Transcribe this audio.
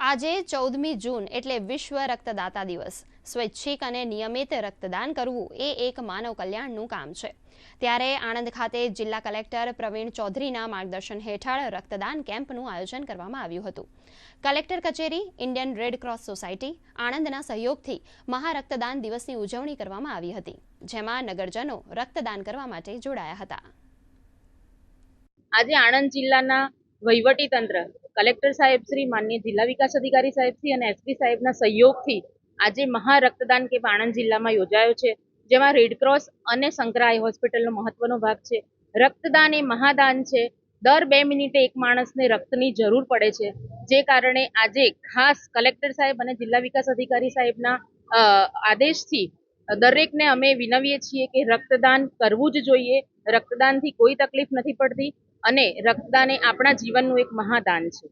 આજે ચૌદમી જૂન એટલે વિશ્વ રક્તદાતા દિવસ. સ્વૈચ્છિક અને નિયમિત રક્તદાન કરવું એ એક માનવ કલ્યાણનું કામ છે. ત્યારે આણંદ ખાતે જિલ્લા કલેક્ટર પ્રવીણ ચૌધરીના માર્ગદર્શન હેઠળ રક્તદાન કેમ્પનું આયોજન કરવામાં આવ્યું હતું. કલેક્ટર કચેરી, ઇન્ડિયન રેડ સોસાયટી, આણંદના સહયોગથી મહારક્તદાન દિવસની ઉજવણી કરવામાં આવી હતી, જેમાં નગરજનો રક્તદાન કરવા માટે જોડાયા હતા. આજે આણંદ જિલ્લાના વહીવટી તંત્ર કલેક્ટર સાહેબ શ્રી માન્ય જિલ્લા વિકાસ અધિકારી સાહેબ શ્રી અને એસપી સાહેબના સહયોગથી આજે મહા રક્તદાન કેમ્પ આણંદ જિલ્લામાં યોજાયો છે, જેમાં રેડક્રોસ અને સંકરાય હોસ્પિટલનો મહત્વનો ભાગ છે. રક્તદાન એ મહાદાન છે. દર બે મિનિટે એક માણસને રક્તની જરૂર પડે છે, જે કારણે આજે ખાસ કલેક્ટર સાહેબ અને જિલ્લા વિકાસ અધિકારી સાહેબના આદેશથી દરેકને અમે વિનવીએ છીએ કે રક્તદાન કરવું જ જોઈએ. રક્તદાનથી કોઈ તકલીફ નથી પડતી અને રક્તદાન એ આપણા જીવનનું એક મહાદાન છે.